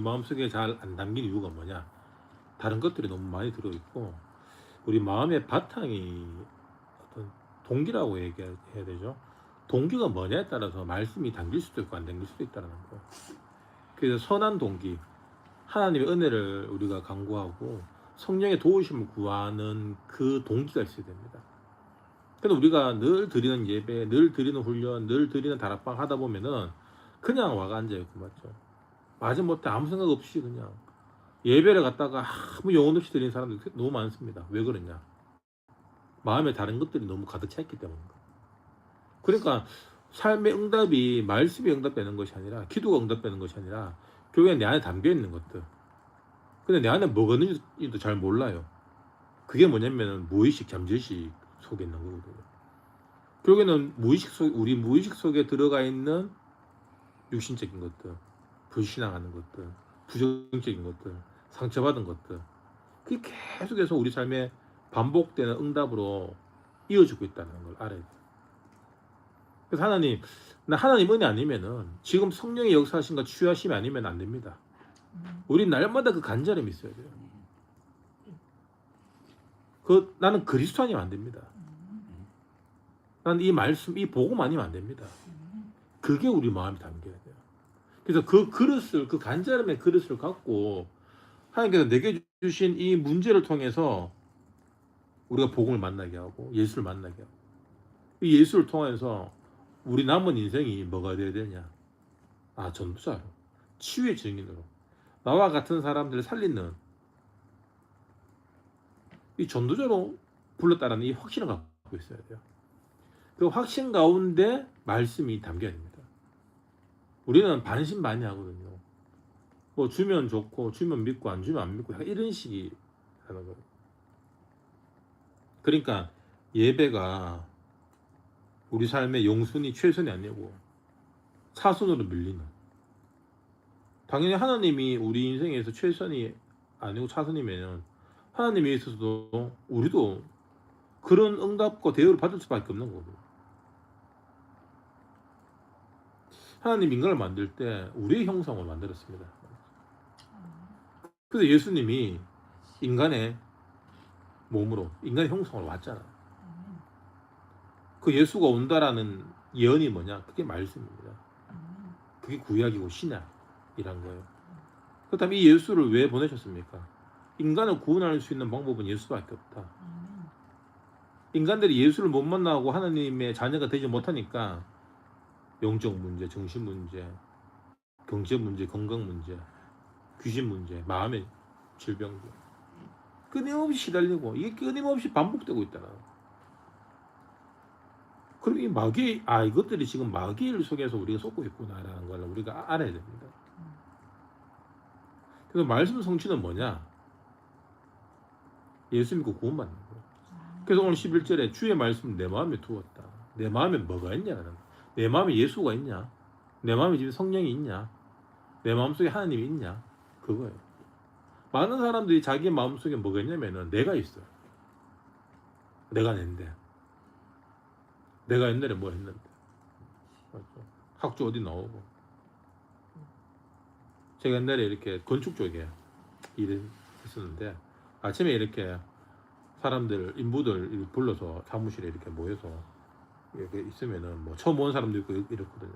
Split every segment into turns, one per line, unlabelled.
우리 마음속에 잘 안 담긴 이유가 뭐냐? 다른 것들이 너무 많이 들어 있고 우리 마음의 바탕이 어떤 동기라고 얘기해야 되죠. 동기가 뭐냐에 따라서 말씀이 담길 수도 있고 안 담길 수도 있다는 거. 그래서 선한 동기, 하나님의 은혜를 우리가 강구하고 성령의 도우심을 구하는 그 동기가 있어야 됩니다. 근데 우리가 늘 드리는 예배, 늘 드리는 훈련, 늘 드리는 다락방 하다 보면은 그냥 와가 앉아 있고 맞죠. 마지못해 아무 생각 없이 그냥 예배를 갖다가 아무 영혼 없이 드리는 사람들 너무 많습니다. 왜 그러냐? 마음에 다른 것들이 너무 가득 차 있기 때문인가. 그러니까 삶의 응답이 말씀이 응답되는 것이 아니라 기도가 응답되는 것이 아니라 교회 내 안에 담겨 있는 것들. 근데 내 안에 뭐가 있는지도 잘 몰라요. 그게 뭐냐면은 무의식, 잠재의식 속에 있는 거거든요. 결국에는 무의식 속, 우리 무의식 속에 들어가 있는 육신적인 것들, 불신앙하는 것들, 부정적인 것들, 상처받은 것들, 그게 계속해서 우리 삶에 반복되는 응답으로 이어지고 있다는 걸 알아야 돼요. 그래서 하나님, 나 하나님 은혜 아니면은 지금 성령의 역사하신가 취하심이 아니면 안 됩니다. 우리 날마다 그 간절함이 있어야 돼요. 그 나는 그리스도 아니면 안 됩니다. 나는 이 말씀, 이 복음 아니면 안 됩니다. 그게 우리 마음에 담겨야 돼요. 그래서 그 그릇을, 그 간절함의 그릇을 갖고 하나님께서 내게 주신 이 문제를 통해서 우리가 복음을 만나게 하고 예수를 만나게 하고 이 예수를 통해서 우리 남은 인생이 뭐가 되어야 되냐? 아, 전도자로. 치유의 증인으로. 나와 같은 사람들을 살리는 이 전도자로 불렀다라는 이 확신을 갖고 있어야 돼요. 그 확신 가운데 말씀이 담겨야 됩니다. 우리는 반신반의 하거든요. 뭐 주면 좋고 주면 믿고 안 주면 안 믿고 이런 식이 하는 거예요. 그러니까 예배가 우리 삶의 용순이 최선이 아니고 사순으로 밀리는 당연히 하나님이 우리 인생에서 최선이 아니고 차선이면 하나님에 있어서도 우리도 그런 응답과 대우를 받을 수밖에 없는 거고 하나님 인간을 만들 때 우리의 형상을 만들었습니다. 그래서 예수님이 인간의 몸으로 인간의 형상을 왔잖아. 그 예수가 온다라는 예언이 뭐냐? 그게 말씀입니다. 그게 구약이고 신약이란 거예요. 그렇다면 이 예수를 왜 보내셨습니까? 인간을 구원할 수 있는 방법은 예수밖에 없다. 인간들이 예수를 못 만나고 하나님의 자녀가 되지 못하니까 영적 문제, 정신 문제, 경제 문제, 건강 문제, 귀신 문제, 마음의 질병들 끊임없이 시달리고 이게 끊임없이 반복되고 있다는 그럼 이 마귀 아 이것들이 지금 마귀를 속에서 우리가 속고 있구나라는 걸 우리가 알아야 됩니다. 그래서 말씀 성취는 뭐냐? 예수 믿고 구원받는 거예요. 그래서 오늘 11절에 주의 말씀 내 마음에 두었다. 내 마음에 뭐가 있냐라는 거예요. 내 마음에 예수가 있냐? 내 마음에 지금 성령이 있냐? 내 마음속에 하나님이 있냐? 그거예요. 많은 사람들이 자기 마음속에 뭐가 있냐면은 내가 있어요. 내가 낸데. 내가 옛날에 뭐 했는데. 학교 어디 나오고. 제가 옛날에 이렇게 건축 쪽에 일을 했었는데 아침에 이렇게 사람들 인부들 불러서 사무실에 이렇게 모여서 이렇게 있으면은 뭐 처음 온 사람도 있고 이렇거든요.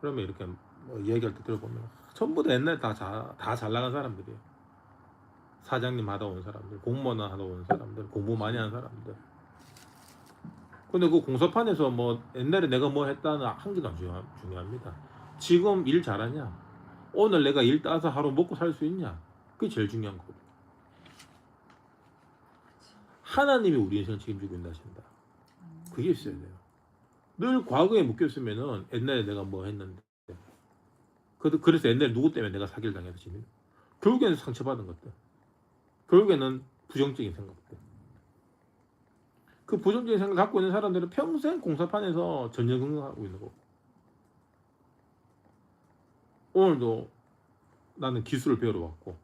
그러면 이렇게 뭐 얘기할 때 들어보면 전부 다 옛날에 다다 잘 나간 사람들이에요. 사장님 하다 온 사람들, 공무원 하다 온 사람들, 공부 많이 한 사람들. 근데 그 공사판에서 뭐 옛날에 내가 뭐 했다는 한 개도 안 중요, 중요합니다. 지금 일 잘하냐? 오늘 내가 일 따서 하루 먹고 살 수 있냐? 그게 제일 중요한 거고. 하나님이 우리 인생을 책임지고 있다 하신다. 그게 있어야 돼요. 늘 과거에 묶였으면은 옛날에 내가 뭐 했는데. 그- 그래서 옛날에 누구 때문에 내가 사기를 지금. 결국에는 상처받은 것들. 결국에는 부정적인 생각들. 그 부정적인 생각을 갖고 있는 사람들은 평생 공사판에서 전전긍긍하고 있는 거고. 오늘도 나는 기술을 배우러 왔고,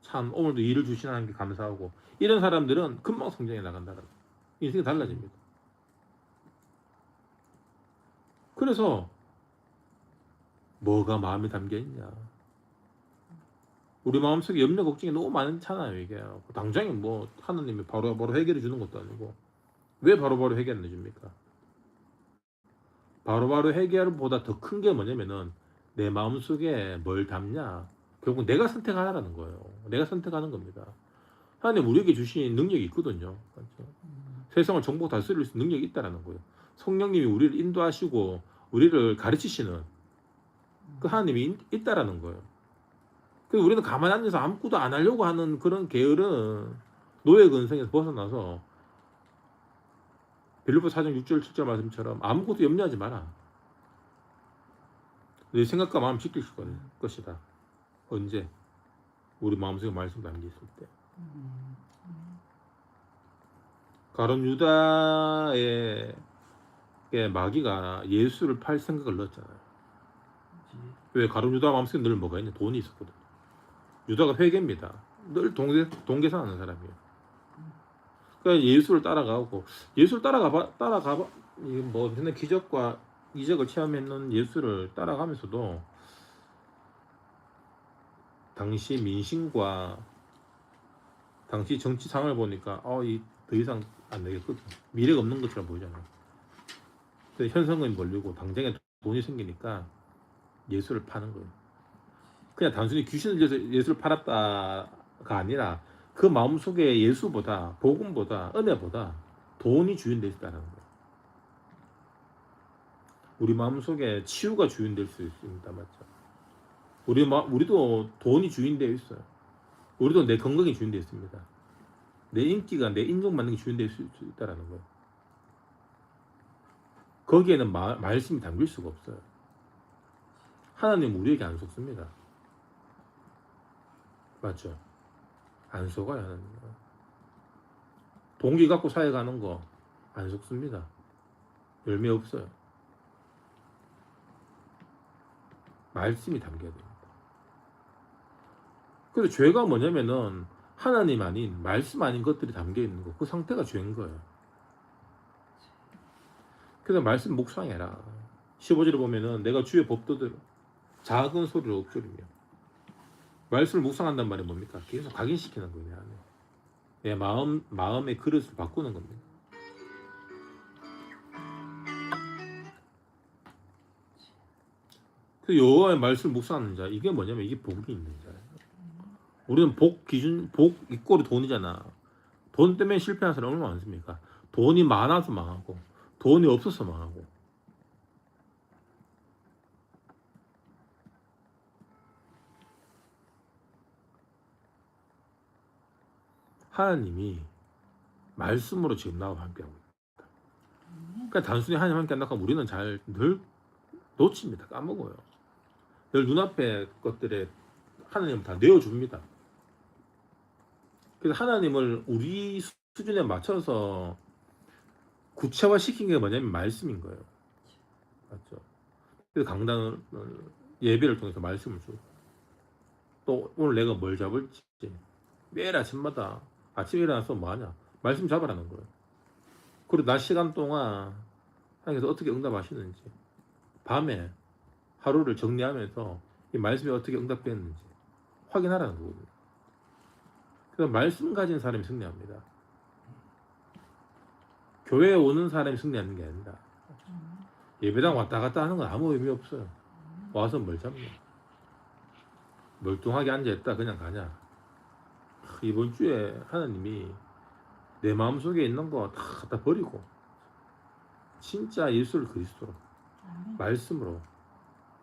참 오늘도 일을 주시는 하나님께 감사하고, 이런 사람들은 금방 성장해 거예요. 인생이 달라집니다. 그래서 뭐가 마음에 담겨 있냐. 우리 마음속에 염려 걱정이 너무 많잖아요 이게. 당장에 뭐 하나님이 바로바로 해결해 주는 것도 아니고. 왜 바로바로 해결 안 해줍니까? 바로 바로 해결보다 더 큰 게 뭐냐면은 내 마음속에 뭘 담냐. 결국 내가 선택하라는 거예요. 내가 선택하는 겁니다. 하나님 우리에게 주신 능력이 있거든요. 그렇죠? 세상을 정복 다스릴 수 있는 능력이 있다라는 거예요 성령님이 우리를 인도하시고 우리를 가르치시는 그 하나님이 있- 있다라는 거예요 그래서 우리는 가만히 앉아서 아무것도 안 하려고 하는 그런 계열은 노예 근성에서 벗어나서 빌리포 4장 6절 7절 말씀처럼 아무것도 염려하지 마라. 내 생각과 마음 지킬 것이다. 언제? 우리 마음속에 말씀 있을 때. 가론 유다의 의 마귀가 예수를 팔 생각을 넣었잖아요. 왜 가론 유다 마음속에 늘 뭐가 있냐? 돈이 있었거든. 유다가 회계입니다. 늘 동계 동계산하는 사람이에요. 그러니까 예수를 따라가고 예수를 따라가 따라가 뭐 맨날 기적과 이적을 체험했는 예수를 따라가면서도 당시 민심과 당시 정치 상황을 보니까 어이더 이상 안 되겠거든 미래가 없는 것처럼 보이잖아. 근데 현상금이 몰리고 당장에 돈이 생기니까 예수를 파는 거예요. 그냥 단순히 귀신을 들여서 예수를 팔았다가 아니라 그 마음속에 예수보다 복음보다 은혜보다 돈이 주인될 수 있다는 거예요. 우리 마음속에 치유가 주인될 수 있습니다. 맞죠? 우리 마, 우리도 돈이 주인되어 있어요. 우리도 내 건강이 주인되어 있습니다. 내 인기가 내 인정받는 게 주인될 수 있다는 거예요. 거기에는 마, 말씀이 담길 수가 없어요. 하나님 우리에게 안 속습니다. 맞죠? 안 속아요 하나님. 동기 갖고 사회 가는 거 안 속습니다. 열매 없어요. 말씀이 담겨야 됩니다. 그래서 죄가 뭐냐면은 하나님 아닌 말씀 아닌 것들이 담겨 있는 거. 그 상태가 죄인 거예요. 그래서 말씀 묵상해라. 15절에 보면은 내가 주의 법도들 작은 소리로 읊조리며 말씀을 묵상한단 말이 뭡니까? 계속 각인시키는 거예요. 내 마음 마음의 그릇을 바꾸는 겁니다. 그 여호와의 말씀을 묵상하는 자 이게 뭐냐면 이게 복이 있는 자예요. 우리는 복 기준 복 이꼬리 돈이잖아. 돈 때문에 실패하는 사람 얼마나 많습니까? 돈이 많아서 망하고 돈이 없어서 망하고 하나님이 말씀으로 지금 나와 함께하고 있다. 그러니까 단순히 하나님 함께 한다고 우리는 잘 늘 놓칩니다. 까먹어요. 늘 눈앞의 것들에 하나님을 다 내어줍니다. 그래서 하나님을 우리 수준에 맞춰서 구체화시킨 게 뭐냐면 말씀인 거예요. 맞죠? 그래서 강단을 예배를 통해서 말씀을 주고 또 오늘 내가 뭘 잡을지 매일 아침마다 아침에 일어나서 뭐 하냐? 말씀 잡으라는 거예요. 그리고 낮 시간 동안 하나님께서 어떻게 응답하시는지 밤에 하루를 정리하면서 이 말씀이 어떻게 응답됐는지 확인하라는 거거든요. 그래서 말씀 가진 사람이 승리합니다. 교회에 오는 사람이 승리하는 게 아니라 예배당 왔다 갔다 하는 건 아무 의미 없어요. 와서 뭘 잡냐? 멀뚱하게 앉아있다 그냥 가냐? 이번 주에 하나님이 내 마음속에 있는 거 다 갖다 버리고 진짜 예수를 그리스도로 말씀으로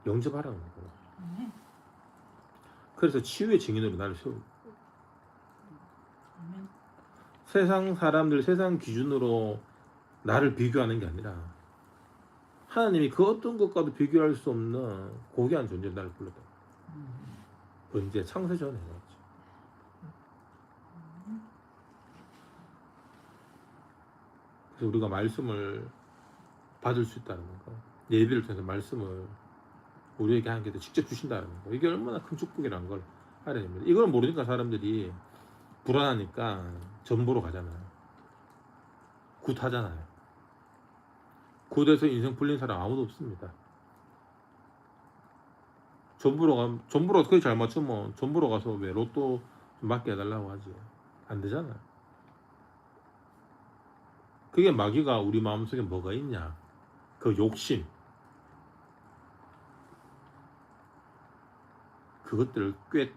영접하라는 거예요. 그래서 치유의 증인으로 나를 세우. 세상 사람들, 세상 기준으로 나를 비교하는 게 아니라 하나님이 그 어떤 것과도 비교할 수 없는 고귀한 존재로 나를 불렀다. 언제 창세 전에 해놨죠. 그래서 우리가 말씀을 받을 수 있다는 거, 예비를 통해서 말씀을 우리에게 하나님께서 직접 주신다는 거, 이게 얼마나 큰 축복이라는 걸 알아야 됩니다. 이걸 모르니까 사람들이 불안하니까 전보로 가잖아요. 굿하잖아요. 굿에서 인생 풀린 사람 아무도 없습니다. 전부로 가 전부로 그게 잘 맞추면 전부로 가서 왜 로또 좀 맞게 해달라고 하지 안 되잖아. 그게 마귀가 우리 마음속에 뭐가 있냐 그 욕심 그것들을 꽤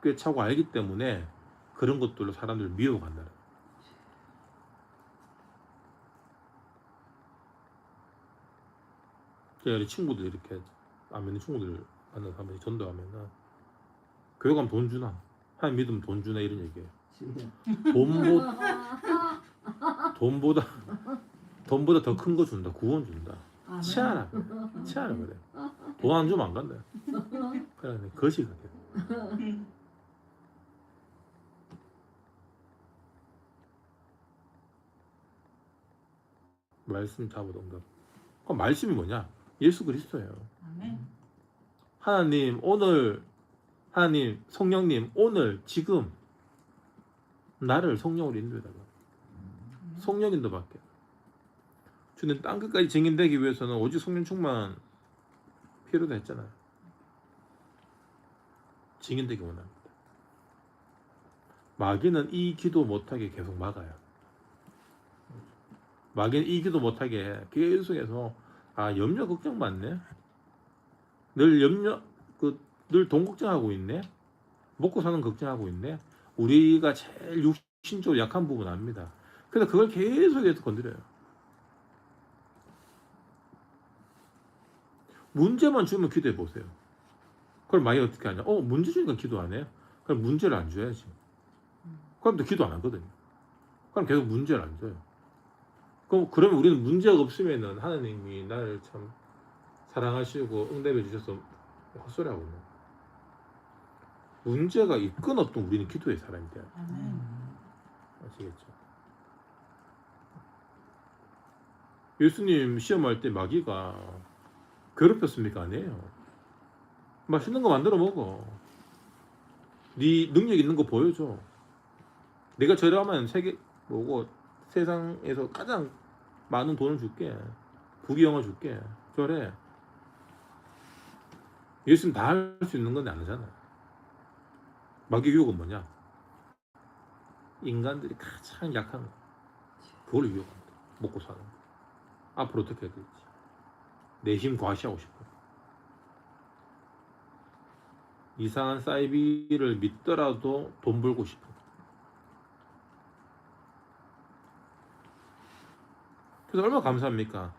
꿰차고 알기 때문에 그런 것들로 사람들을 미워간다. 제 우리 친구들 이렇게 안 믿는 친구들 만나서 한번 전도하면은 교회 가면 돈 주나? 하나님 믿으면 돈 주나 이런 얘기해요. 돈보 돈보다 돈보다 더 큰 거 준다. 구원 준다. 치아라 치아라 그래. 돈 안 주면 안 간다. 그래 거시가 돼. 말씀 잡아도 응답. 그럼 말씀이 뭐냐? 예수 그리스도예요.
아멘.
하나님 오늘 하나님 성령님 오늘 지금 나를 성령으로 인도해달라. 성령 인도밖에. 주님 땅 끝까지 증인되기 위해서는 오직 성령 충만 필요도 했잖아요. 증인되기 원합니다. 마귀는 이 기도 못하게 계속 막아요. 마귀는 이 기도 못하게 계속해서 아 염려 걱정 많네. 늘 염려 그 늘 돈 걱정하고 있네. 먹고 사는 걱정하고 있네. 우리가 제일 육신적으로 약한 부분 압니다. 그래서 그걸 계속해서 건드려요. 문제만 주면 기도해 보세요. 그걸 많이 어떻게 하냐? 어 문제 주니까 기도 안 해요? 그럼 문제를 안 줘야지. 그럼 또 기도 안 하거든요. 그럼 계속 문제를 안 줘요. 그럼 그러면 우리는 문제가 없으면은 하나님이 나를 참 사랑하시고 응답해 주셔서 헛소리하고. 문제가 있건 없든 우리는 기도의 사람이 돼야 돼요.
아멘.
아시겠죠? 예수님 시험할 때 마귀가 괴롭혔습니까? 아니에요. 맛있는 거 만들어 먹어. 네 능력 있는 거 보여줘. 내가 저렴하면 세계 뭐고 세상에서 가장 많은 돈을 줄게. 부귀영화 줄게. 저래. 예수님 다 할 수 있는 건데 안 하잖아. 마귀 유혹은 뭐냐? 인간들이 가장 약한 거. 그걸 유혹합니다. 먹고 사는 거. 앞으로 어떻게 해야 될지. 내심 과시하고 싶어. 이상한 사이비를 믿더라도 돈 벌고 싶어. 그래서 얼마나 감사합니까?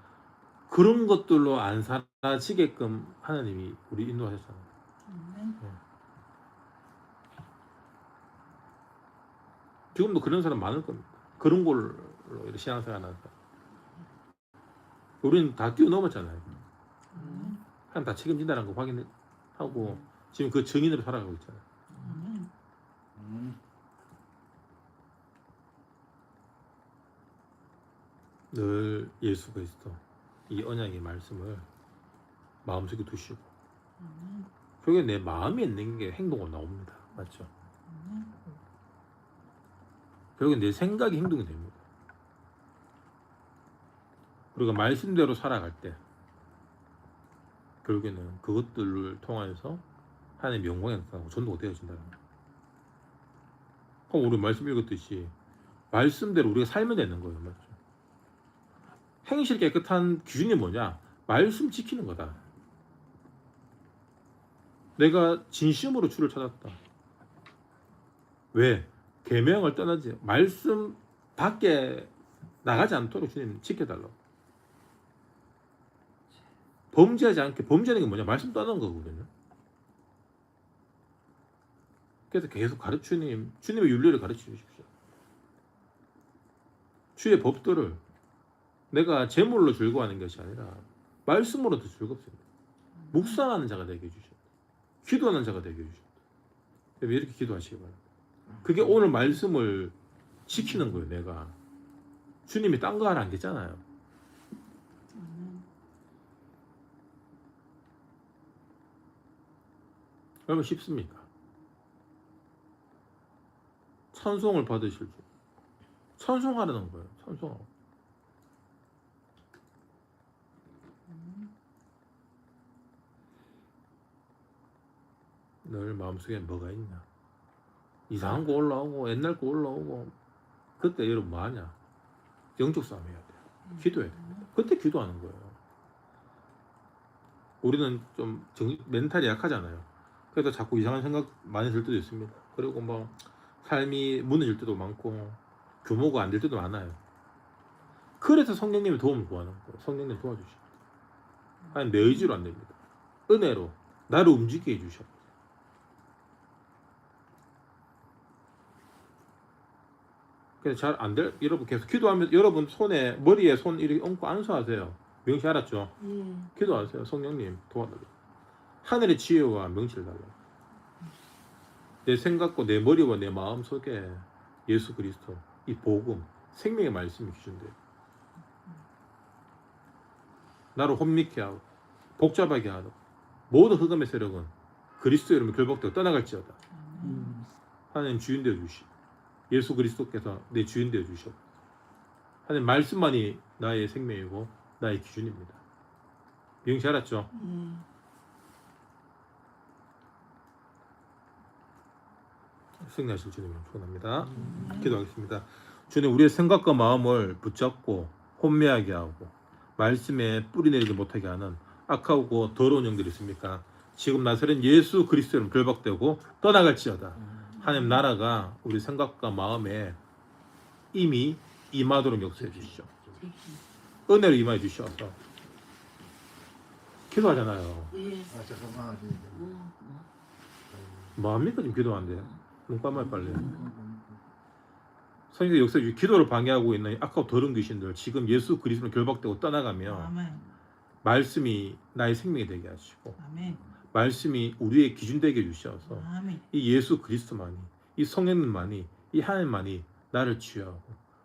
그런 것들로 안 사라지게끔 하나님이 우리 인도하셨잖아요.
아멘.
지금도 그런 사람 많을 겁니다. 그런 걸로 신앙생활 하는 사람. 우리는 다 뛰어넘었잖아요. 하나님 다 책임진다는 거 확인하고 지금 그 증인으로 살아가고 있잖아요.
아멘.
늘 예수 그리스도 이 언약의 말씀을 마음속에 두시고
아멘.
결국에 내 마음에 있는 게 행동으로 나옵니다. 맞죠?
아멘.
결국에 내 생각이 행동이 됩니다. 우리가 말씀대로 살아갈 때 결국에는 그것들을 통해서 하나님 영광에 나타나고 전도가 되어진다는 거예요. 그럼 우리 말씀 읽었듯이 말씀대로 우리가 살면 되는 거예요. 맞죠? 행실 깨끗한 기준이 뭐냐? 말씀 지키는 거다. 내가 진심으로 주를 찾았다. 왜? 계명을 떠나지 말씀 밖에 나가지 않도록 주님 지켜달라고. 범죄하지 않게 범죄하는 게 뭐냐? 말씀 떠나는 거거든요. 그래서 계속 가르치님 주님의 윤리를 가르쳐 주십시오. 주의 법도를 내가 제물로 즐거워하는 것이 아니라 말씀으로도 즐겁습니다. 묵상하는 자가 되게 해주십시오. 기도하는 자가 되게 해주십시오. 이렇게 기도하시기 바랍니다. 그게 오늘 말씀을 지키는 거예요, 내가. 주님이 딴 거 하라 안 됐잖아요. 얼마나 쉽습니까? 찬송을 받으실 줄. 찬송하라는 거예요, 찬송하고. 늘 마음속에 뭐가 있냐? 이상한 거 올라오고 옛날 거 올라오고 그때 여러분 뭐 하냐? 영적 싸움 해야 돼요 기도해야 됩니다 그때 기도하는 거예요. 우리는 좀 정, 멘탈이 약하잖아요. 그래서 자꾸 이상한 생각 많이 들 때도 있습니다. 그리고 뭐 삶이 무너질 때도 많고 규모가 안 될 때도 많아요. 그래서 성령님의 도움을 구하는 거예요. 성령님 도와주시고 아니 내 의지로 안 됩니다. 은혜로 나를 움직이게 해주셔 그래서 잘 안 될 여러분 계속 기도하면서 여러분 손에 머리에 손 이렇게 얹고 안수하세요 명시 알았죠?
예.
기도하세요 성령님 도와달라 하늘의 지혜와 명치를 달라 내 생각과 내 머리와 내 마음 속에 예수 그리스도 이 복음 생명의 말씀이 기준돼요 나를 혼미케 하고 복잡하게 하고 모든 흑암의 세력은 그리스도 이름을 결박되고 떠나갈지어다
아멘.
하나님 주인 되어 주시. 예수 그리스도께서 내 주인 되어 주셔. 하나님 말씀만이 나의 생명이고 나의 기준입니다. 명시 알았죠?
예.
승리하실 주님을 축원합니다.
아멘.
기도하겠습니다. 주님 우리의 생각과 마음을 붙잡고 혼미하게 하고 말씀에 뿌리 내리지 못하게 하는 악하고 더러운 영들이 있습니까? 지금 나서는 예수 그리스도로 결박되고 떠나갈지어다. 하나님 나라가 우리 생각과 마음에 이미 임하도록 역사해 주시죠. 은혜로 임하여 주셔서 기도하잖아요.
예.
아 잠깐만.
뭐합니까 지금 기도하는데 눈 감아요 빨리. 성경의 역사에 주신 기도를 방해하고 있는 악하고 더러운 귀신들 지금 예수 그리스도로 결박되고 떠나가며
아멘.
말씀이 나의 생명이 되게 하시고
아멘.
말씀이 우리의 기준 되게 해주셔서
아멘.
이 예수 그리스도만이 이 성령님만이 이 하나님만이 나를 치유하고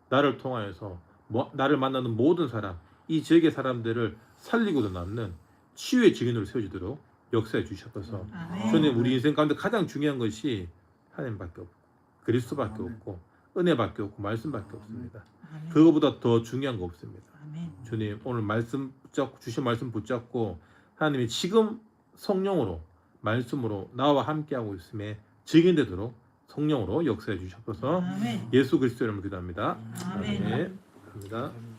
나를 통하여서 뭐- 나를 만나는 모든 사람 이 지역의 사람들을 살리고도 남는 치유의 증인으로 세워지도록 역사해 주셔서
아멘.
주님 우리 인생 가운데 가장 중요한 것이 하나님밖에 없고 그리스도밖에
아멘.
없고 은혜밖에 없고 말씀밖에 없습니다.
아멘.
그거보다 더 중요한 거 없습니다.
아멘.
주님 오늘 말씀 붙잡고 주신 말씀 붙잡고 하나님이 지금 성령으로 말씀으로 나와 함께하고 있음에 증인 되도록 성령으로 역사해 주셔서. 예수 그리스도 이름으로 기도합니다.
아멘.
아멘. 합니다.
아멘.